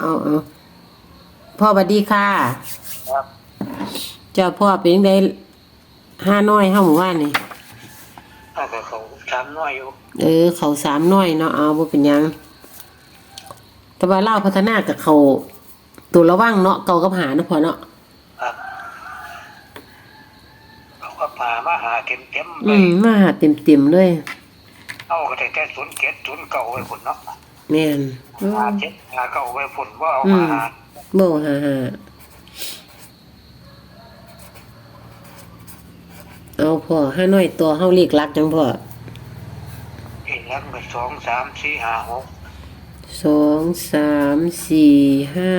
เอาเอาพ่อสวัสดีค่ะ ครับเจ้าพ่อเป็นยังไงห้าน้อยเฮาหมู่บ้านนี่เอากับเขาถามน้อยอยู่เออ เขาสามน้อยเนาะเอาบ่เป็นหยัง แต่ว่าเล่าวพัฒนากับเขาตัวระวังเนาะเก่ากับหาเนาะพ่อเนาะ ครับเขาก็พามาหาเต็มเต็มๆเลอืยมมาเต็มเต็มๆเลย เอาก็แต่แต่ศูนย์เจ็ดศูนย์เก่าไว้ผลเนาะ แม่นอืมหาเจ็ดหาเก่าไว้ผลว่าเอาอืมามหาบ่หาหาเอาพ่อห้าน้อยตัวเฮาเรียกรักจังพ่อเอกลักษณ์ก็สองสามสี่ห้าหกสองสามสี่ห้า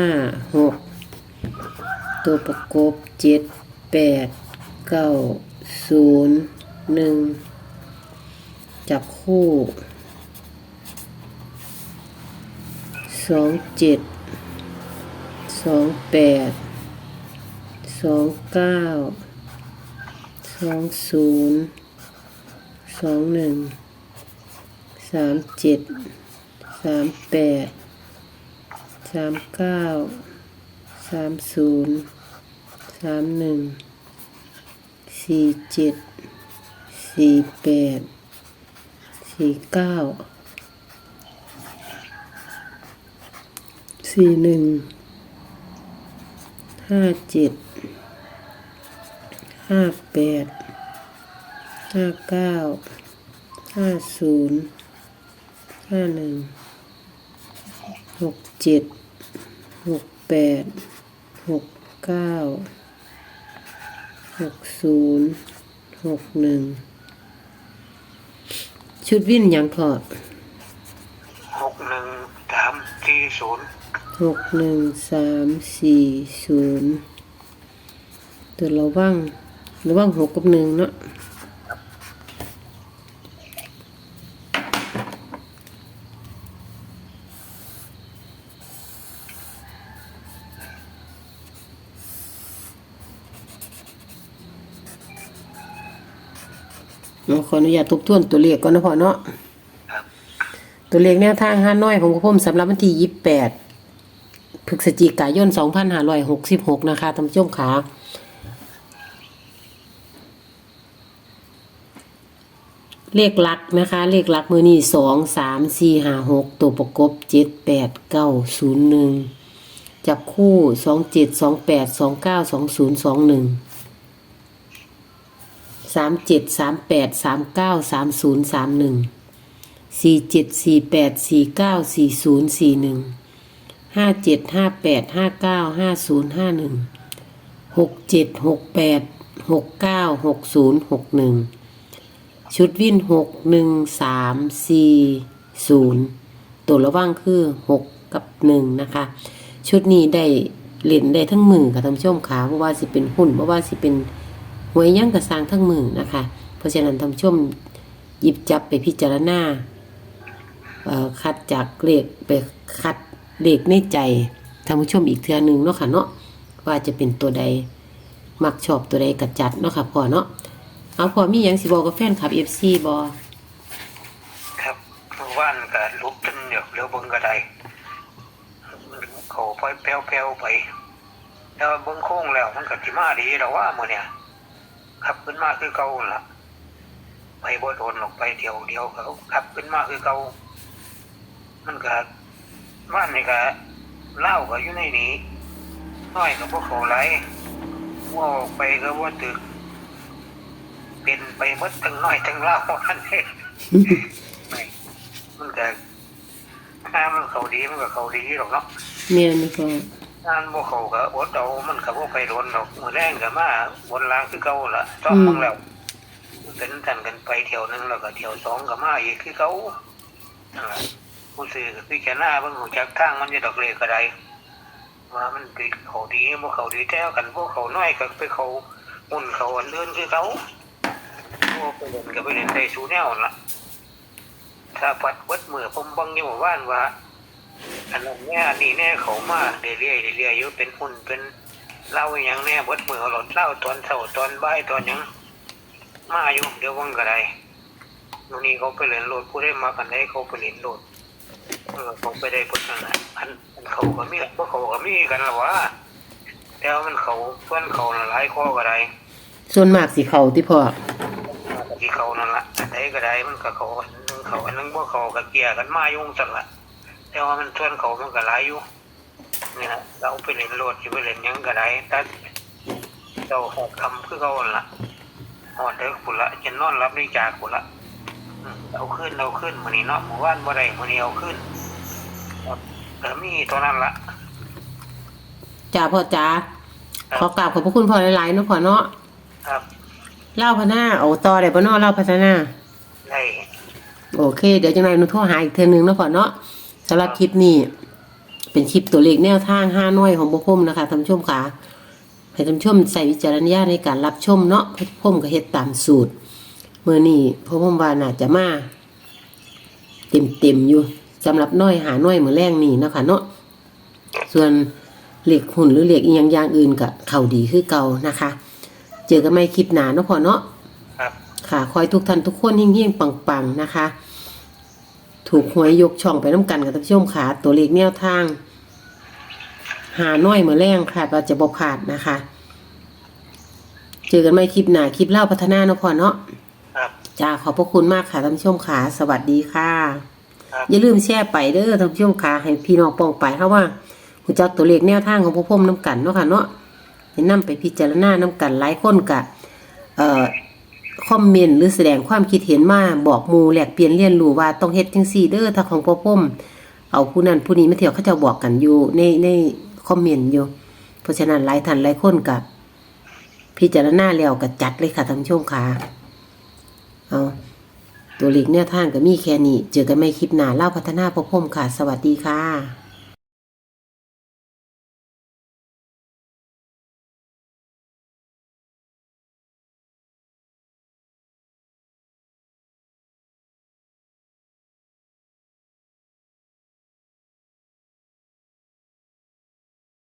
หกตัวประกบเจ็ดแปดเก้าศูนย์หนึ่งจับคู่ สองเจ็ดสองแปดสองเก้าสองศูนย์สองหนึ่งสามเจ็ดสามแปดสามเก้าสามศูนย์สามหนึ่งสี่เจ็ดสี่แปดสี่เก้า สี่หนึ่งห้าเจ็ดห้าแปดห้าเก้าห้าศูนย์ห้าหนึ่งหกเจ็ดหกแปดหกเก้าหกศูนย์หกหนึ่งชุดวิ่นยังพอหกหนึ่งสามสี่ศูนย์ หกหนึ่งสามสี่ศูนย์ตัวระว่างระว่างหกกับหนึ่งเนาะเราขออนุญาตทบทวนตัวเลขก่อนนะพ่อเนาะครับตัวเลขแนวทางห้าน้อยของกระผมสำหรับวันที่ยี่สิบแปด พฤศจิกายนสองพันห้าร้อยหกสิบหกนะคะท่านผู้ชมขาเลขหลักนะคะ เลขหลักมือนี่สองสามสี่ห้าหกตัวประกบเจ็ดแปดเก้าศูนย์หนึ่งจับคู่สองเจ็ดสองแปดสองเก้าสองศูนย์สองหนึ่งสามเจ็ดสามแปดสามเก้าสามศูนย์สามหนึ่งสี่เจ็ดสี่แปดสี่เก้าสี่ศูนย์สี่หนึ่ง ห้าเจ็ดห้าแปดห้าเก้าห้าศูนย์ห้าหนึ่งหกเจ็ดหกแปดหกเก้าหกศูนย์หกหนึ่งชุดวิ่นหกหนึ่งสามสี่ศูนย์ตัวระว่างคือหกกับหนึ่งนะคะ ชุดนี้ได้เล่นได้ทั้งมือค่ะท่านผู้ชมขาเพราะว่าสิเป็นหุ้นเพราะว่าสิเป็นหวยย่างกระสร้างทั้งมือนะคะ เพราะฉะนั้นท่านผู้ชมหยิบจับไปพิจารณาคัดจากเลขไปคัด เลขในใจท่านผู้ชมอีกเทื่อหนึงเนาะค่ะเนาะว่าจะเป็นตัวใด มักชอบตัวใดกัดจัดเนาะค่ะพ่อเนาะเอาพ่อมีหยังสิบอกกับแฟนคลับ FC บ่ครับเมื่อวานก็ลุกจนเดี๋ยวเลี้ยวบิ่งก็ได้เขาไปแป้วๆไปแล้วเบิ่งโค้งแล้วมันก็สิมาดีแล้วว่ามือเนี่ยขับขึ้นมาคือเก่าล่ะ ไปบ่โดนหรอกไปเที่ยวเดียวเขาขับขึ้นมาคือเก่ามันก็บ้านนี่ก็เหล้าก็อยู่ในนี้น้อยก็บ่เข้าไหลว่าออกไปก็บ่ตึก เป็นไปหมดทั้งน้อยทั้งเหล้าอันนี้ไม่มันก็ถ้ามันเขาดีมันก็เขาดีหรอกเนาะแม่นนี่พ่องานบ่เขาก็อดเอามันก็บ่ไปโดนดอกมื้อแรงก็มาบนลางคือเก่าล่ะต้องมึงแล้วเป็นกันกันไปเที่ยวหนึงแล้วก็เที่ยวสองก็มาอีกคือเขานั่นล่ะ ผู้ซื้อก็พิจารณาเบิ่งหูจักทางมันจะดอกเลขก็ได้ว่ามันติดเขาดีบ่เขาดีแท้กันพวกเขาน้อยก็ไปเขาอุ่นเขาอันเลื่อนคือเขาพวกไปเล่นก็ไปเล่นได้สูแนวล่ะถ้าปัดเบิดมือผมบังยู่หมู่บ้านว่าอันนั้นแน่อันนี้แน่เขามาเรื่อยๆเรื่อยๆอยู่เป็นหุ่นเป็นเล้าอย่างแน่เบิดมือเอหลอดเล้าตอนเช้าตอนบ่ายตอนยังมาอยู่เดี๋ยววังก็ไดนู่นนี่เขาไปเล่นโหลดผู้ได้มากันได้เขาไปเล่นโหลด ออผมไปได้ผลนั่นแหละอันอันเขาก็มีพวกเขาก็มีกันละวะแต่ว่ามันเขาเพื่อนเขาน่ะหลายข้อก็ได้ส่วนมากสิเขาที่พ่อที่เขานั่นละอันใดก็ได้มันก็เขาอันหนึงเขาอันหนึงพวกเขาก็เกลี่ยกันมายุ่งสันละแต่ว่ามันเพื่อนเขามันก็หลายอยู่นี่นะเราไปเล่นโลดอยู่ไปเล่นหยังก็ได้แต่เจ้าหอดคำคือเขาหั่นละหอดเด็กปุนละจะนอนรับนิจากปุนละอืมเอาขึ้นเอาขึ้นมื้อนี้เนาะเมื่อวานบ่ได้มื้อนี้เอาขึ้นครับ ก็มีเท่านั้นละจ้าพ่อจ้าขอกราบขอบพระคุณพ่อหลายๆเนาะพ่อเนาะครับเล่าพัฒนาเอาต่อได้บ่เนาะเล่าพัฒนาได้โอเค เดี๋ยวจังไงหนูโทรหาอีกเทื่อนึงเนาะพ่อเนาะสำหรับคลิปนี้ เป็นคลิปตัวเลขแนวทางห้าน้อยของพ่อพุ่มนะคะท่านผู้ชมค่ะให้ท่านผู้ชมใส่วิจารณญาณในการรับชมเนาะพ่อพุ่มก็เฮ็ดตามสูตรเมื่อนี้พ่อพุ่มว่าน่าจะมาเต็มเต็มๆอยู่ สำหรับน้อยหาน้อยมือแรงนี่เนาะคะเนาะส่วนเหล็กหุ่นหรือเหล็กอีกอย่างอย่างอื่นก็เข่าดีคือเก่านะคะ เจอกันไม่คลิปหนาเนาะพ่อเนาะครับค่ะคอยทุกท่านทุกคนเฮงๆปังๆนะคะ ถูกหวยยกช่องไปน้ำกันกับท่านผู้ชมขาตัวเลขแนวทาง หาน้อยเหมือนแรงค่ะเราจะบอกขาดนะคะ เจอกันไม่คลิปหนาคลิปเล่าพัฒนาเนาะพ่อเนาะครับจ้าขอบพระคุณมากค่ะท่านผู้ชมขาสวัสดีค่ะครับ อย่าลืมแชร์ไปเด้อท่านผู้ชมขาให้พี่น้องปองไปเพราะว่าหูจักตัวเลขแนวทางของพวกผมน้ำกันเนาะค่ะเนาะให้นำไปพิจารณาน้ำกันหลายคนกะเอ่อคอมเมนต์หรือแสดงความคิดเห็นมาบอกมูแหลกเปลี่ยนเรียนรู้ว่าต้องเฮ็ดจังซี่เด้อถ้าของพ่อพ่มเอาผู้นั้นผู้นี้มาเที่ยวเขาจะบอกกันอยู่ในในคอมเมนต์อยู่ เพราะฉะนั้นหลายท่านหลายคนกับพิจารณาแล้วก็จัดเลยค่ะท่านผู้ชมค่ะเอา ตัวเลขแนวทางก็มีแค่นี้ เจอกันไม่คลิปหน้าเล่าพัฒนาพบพมค่ะ สวัสดีค่ะ